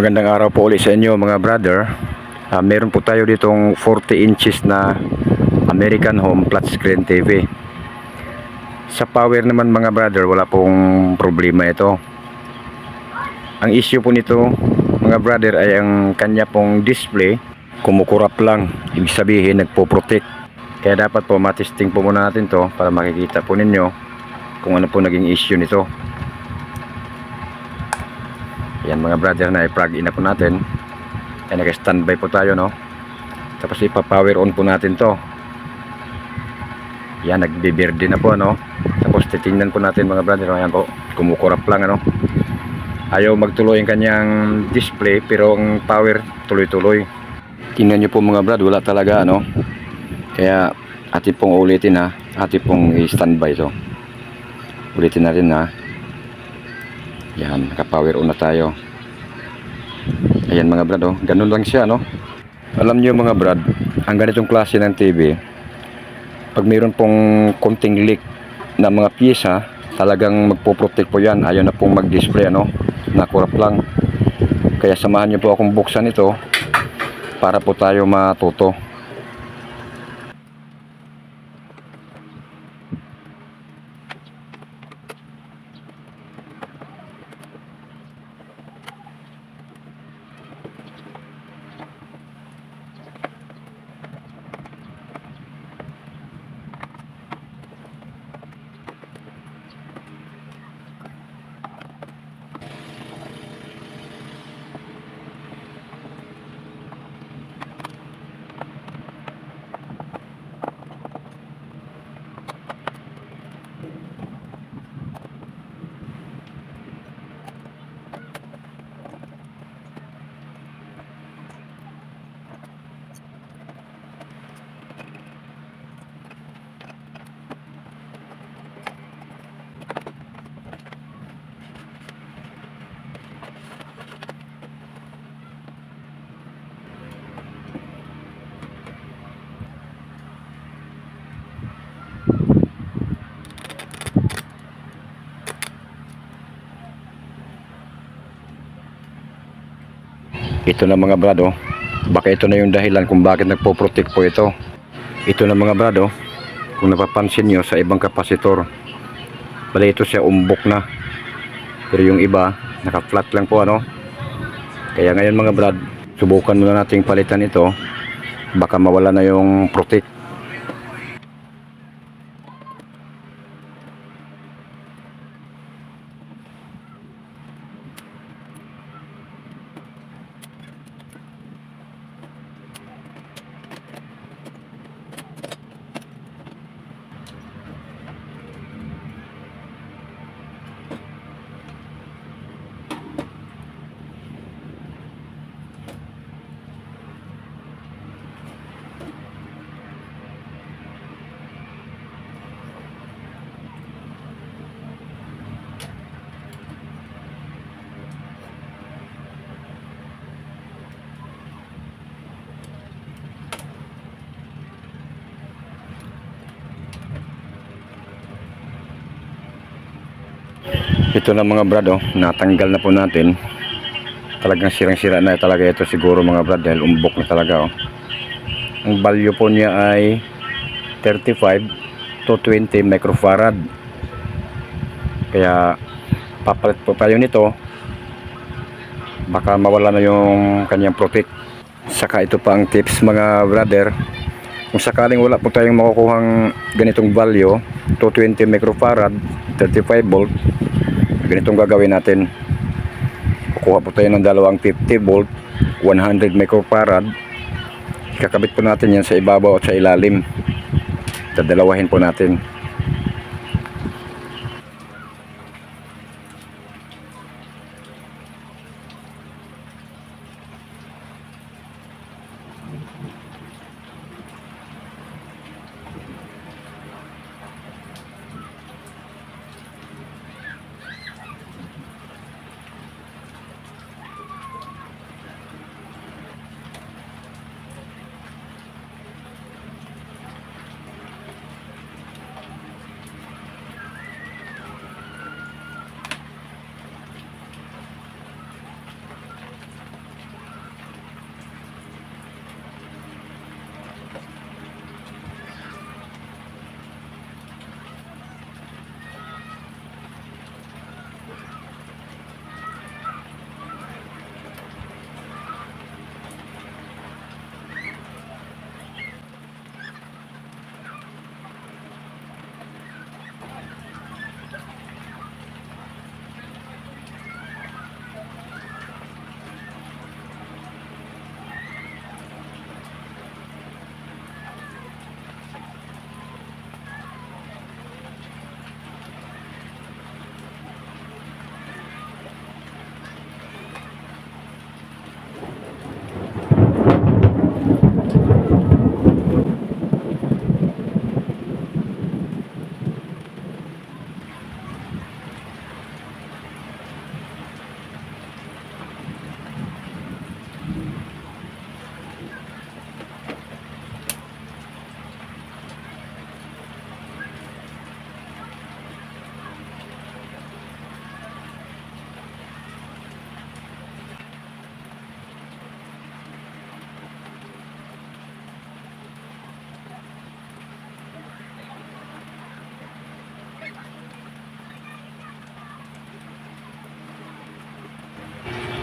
Magandang araw po ulit sa inyo mga brother. Ah, meron po tayo ditong 40 inches na American Home flat screen TV. Sa power naman mga brother, wala pong problema ito. Ang issue po nito mga brother ay ang kanya pong display kumukurap lang. Ibig sabihin nagpo-protect. Kaya dapat po matesting po muna natin to para makikita po ninyo kung ano po naging issue nito. Yan mga brother na i-plug in na po natin. Yan naka-standby po tayo no. Tapos ipa-power on po natin to. Yan nagbibirde na po ano. Tapos titingnan po natin mga brother. Ayan po. Kumukurap lang ano. Ayaw magtuloy ang kanyang display pero ang power tuloy-tuloy. Tingnan nyo po mga brad, wala talaga ano. Kaya atin pong ulitin ha. Atin pong i-standby to. Ulitin natin ha. Yan, naka-power on na tayo. Ayan mga brad, oh. ganun lang siya, no? Alam niyo mga brad, ang ganitong klase ng TV, pag mayroon pong konting leak na mga pyesa, talagang magpo-protect po yan. Ayaw na pong mag-display, ano? Nakurap lang. Kaya samahan niyo po akong buksan ito para po tayo matuto. Ito na mga brado. Baka ito na yung dahilan kung bakit nagpo-protect po ito. Ito na mga brado. Kung napapansin nyo sa ibang kapasitor. Bali ito siya umbok na. Pero yung iba, naka-flat lang po ano. Kaya ngayon mga brad, subukan muna nating palitan ito. Baka mawala na yung protect. Ito na mga brad, oh, natanggal na po natin. Talagang sirang-sira na talaga ito siguro mga brad dahil umbok na talaga. Oh. Ang value po niya ay 35 to 20 microfarad. Kaya papalit po tayo nito. Baka mawala na yung kanyang protect. Saka ito pa ang tips mga brother. Kung sakaling wala po tayong makukuhang ganitong value, 220 microfarad, 35 volt, ganitong gagawin natin. Kukuha po tayo ng dalawang 50 volt 100 microfarad. Kakabit po natin yan sa ibabaw at sa ilalim. Dadalawahin po natin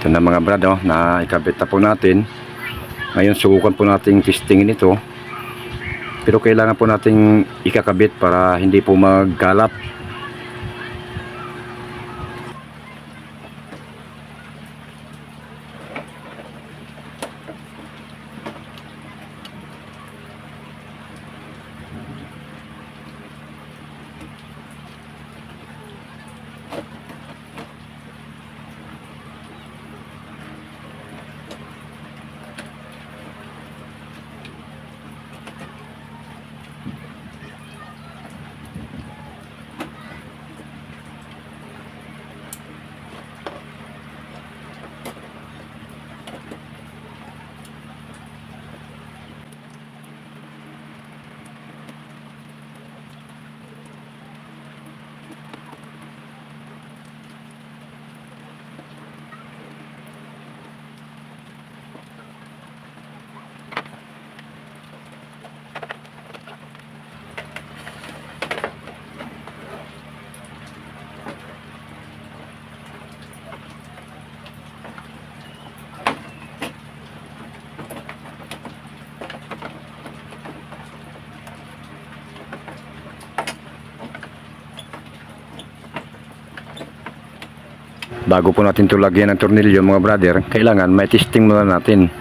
Ito na mga brad, oh, na ikabit na po natin. Ngayon, subukan po nating testingin ito. Pero kailangan po nating ikakabit para hindi po magkalat. Bago po natin ito lagyan ng tornilyo mga brother, kailangan may testing muna natin.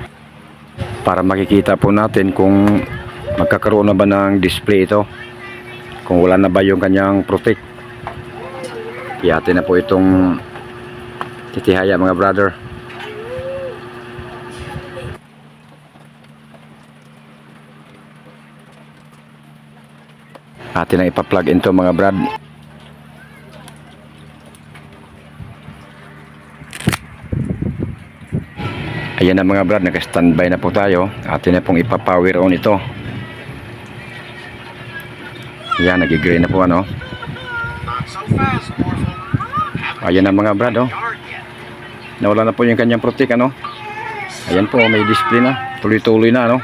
Para makikita po natin kung magkakaroon na ba ng display ito. Kung wala na ba yung kanyang protect. Iyate na po itong titihaya mga brother. Atin na ipa-plug into mga brad. Ayan na mga brad, naka-standby na po tayo. Atin na pong ipa-power on ito. Ayan, nag-gray na po ano. Ayan na mga brad oh. Nawala na po yung kanyang protect ano. Ayan po, may display na. Tuloy-tuloy na ano.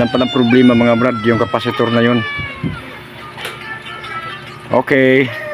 Lang palang problema mga brad, yung capacitor na yun. Okay.